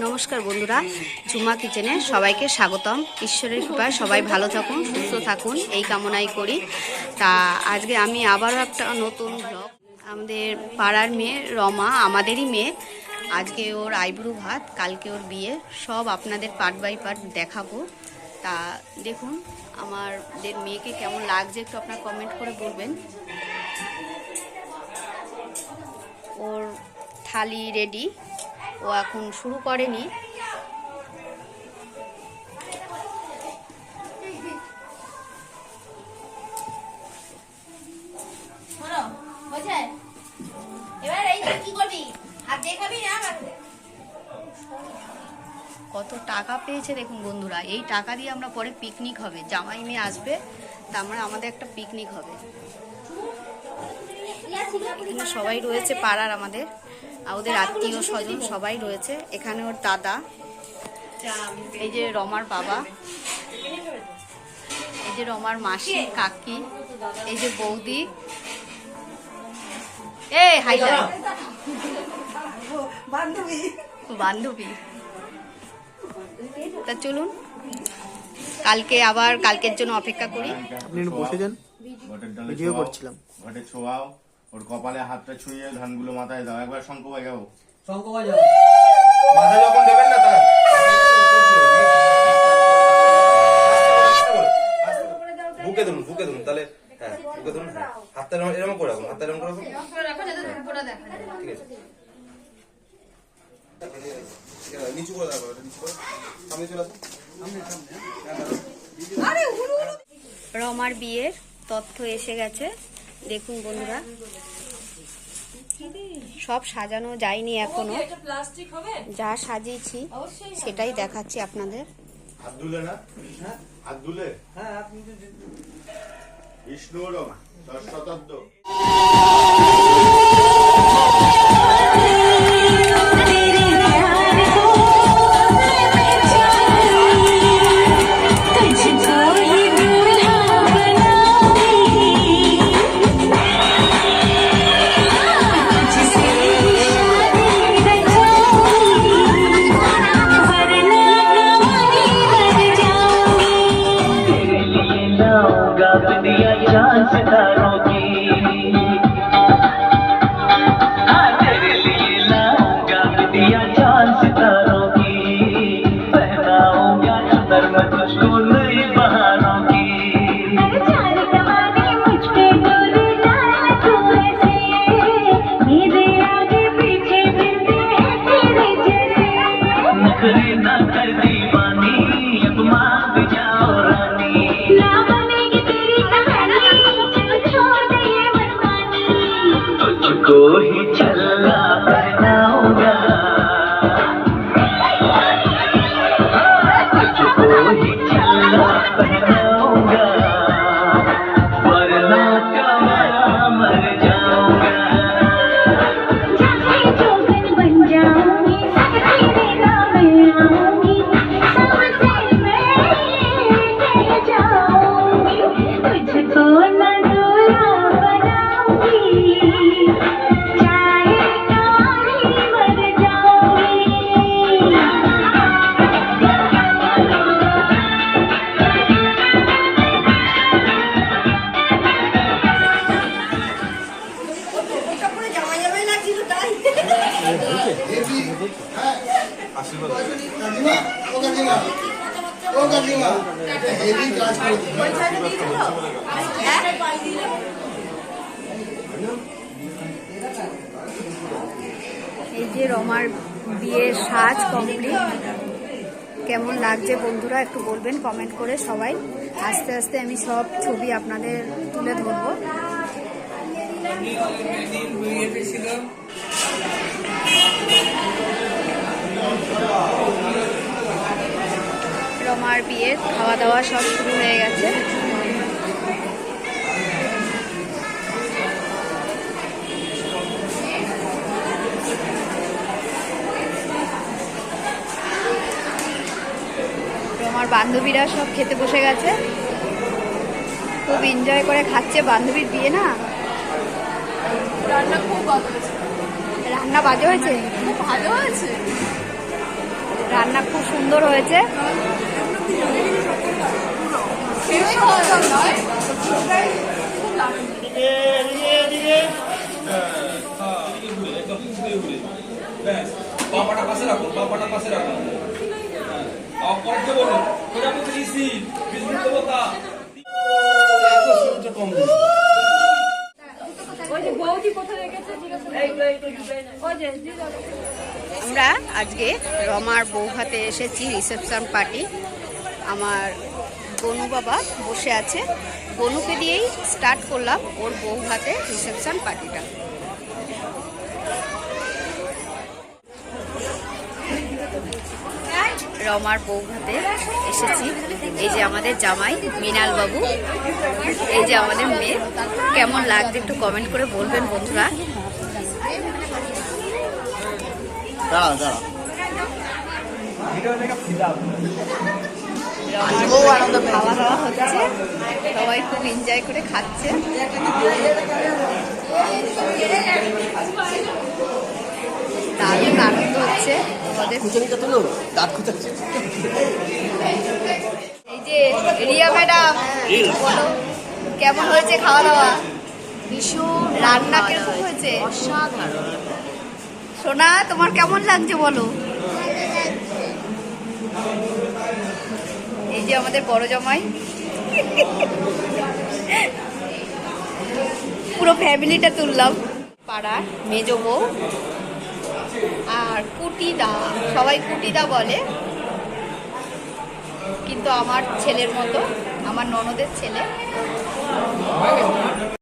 নমস্কার বন্ধুরা ঝুমা কিচেনে সবাইকে স্বাগতম। ঈশ্বরের কৃপায় সবাই ভালো থাকুন, সুস্থ থাকুন, এই কামনাই করি। তা আজকে আমি আবারও একটা নতুন ব্লগ আমাদের পাড়ার মেয়ে রমা, আমাদেরই মেয়ে। আজকে ওর আইব্রু ভাত, কালকে ওর বিয়ে। সব আপনাদের পার্ট বাই পার্ট দেখাবো। তা দেখুন, আমাদের মেয়েকে কেমন লাগছে একটু আপনার কমেন্ট করে বলবেন। ওর থালি রেডি ও এখন শুরু করেনি। কত টাকা পেয়েছে দেখুন বন্ধুরা এই টাকা দিয়ে আমরা পরে পিকনিক হবে। জামাই মেয়ে আসবে তারপরে আমাদের একটা পিকনিক হবে। এখানে সবাই রয়েছে পাড়ার আমাদের। আর ওদের আত্মীয় স্বজন সবাই রয়েছে। এখানে ওর দাদা এই যে রমার বাবা এই যে রমার মাসি কাকি এই যে বৌদি। বান্ধবী। তা চলুন কালকে আবার কালকের জন্য অপেক্ষা করি। আপনি বসে যান। ভিডিও করছিলাম। ঘটে ছোঁয়াও। ওর কপালে হাতটা ছুঁয়ে ধানগুলো মাথায় দাও। একবার শঙ্খ বাজাও। শঙ্খ বাজাও। মাথা যখন দেবেন না তার বুকে ধরুন বুকে ধরুন তাহলে হ্যাঁ বুকে ধরুন হ্যাঁ। হাতটা এরকম এরকম করে রাখুন হাতটা এরকম করে রাখুন। ঠিক আছে। নিচু করে দাঁড়াবো নিচু করে। সামনে চলে আসুন রমার বিয়ের তথ্য এসে গেছে। দেখুন বন্ধুরা সব সাজানো যায়নি এখনও। যা সাজিয়েছি সেটাই দেখাচ্ছি আপনাদের। বিষ্ণু হ্যাঁ। আপনি তো বিষ্ণুর দশ শতাব্দ। लाऊँगा दुनिया चाँद सितारों की। तेरे लिए लाऊँगा दुनिया चाँद सितारों की। पहनाऊँगा सुंदर मैं तुझको नई बहारों की। चार कमाने এই যে রমার বিয়ের সাজ কমপ্লিট কেমন লাগছে বন্ধুরা একটু বলবেন কমেন্ট করে সবাই। আস্তে আস্তে আমি সব ছবি আপনাদের তুলে ধরবো। রমার বিয়ের খাওয়া দাওয়া সব শুরু হয়ে গেছে। রমার বান্ধবীরা সব খেতে বসে গেছে। খুব এনজয় করে খাচ্ছে বান্ধবীর বিয়ে না? রান্না খুব ভালো হয়েছে। রান্না বাজে হয়েছে? খুব ভালো হয়েছে। সুন্দর হয়েছে। আমরা আজকে রমার বৌভাতে এসেছি রিসেপশন পার্টি। আমার গনু বাবা বসে আছে। গনুকে দিয়েই স্টার্ট করলাম ওর বউ হাতে রিসেপশন পার্টিটা রমার বৌভাতে এসেছি। এই যে আমাদের জামাই মিনাল বাবু এই যে আমাদের মেয়ে। কেমন লাগছে একটু কমেন্ট করে বলবেন বন্ধুরা। দাঁড়া দাঁড়া খাওয়া দাওয়া হচ্ছে। সবাই এনজয় করে খাচ্ছে। আনন্দ হচ্ছে এই যে রিয়া ম্যাডাম, বলো, কেমন হয়েছে খাওয়া দাওয়া ভীষণ রান্না কীরকম হয়েছে? সোনা, তোমার কেমন লাগছে বলো? এই যে আমাদের বড় জামাই। পুরো ফ্যামিলিটা তুললাম। পাড়ার মেজ বউ আর কুটিদা, সবাই কুটিদা বলে। কিন্তু আমার ছেলের মতো, আমার ননদের ছেলে।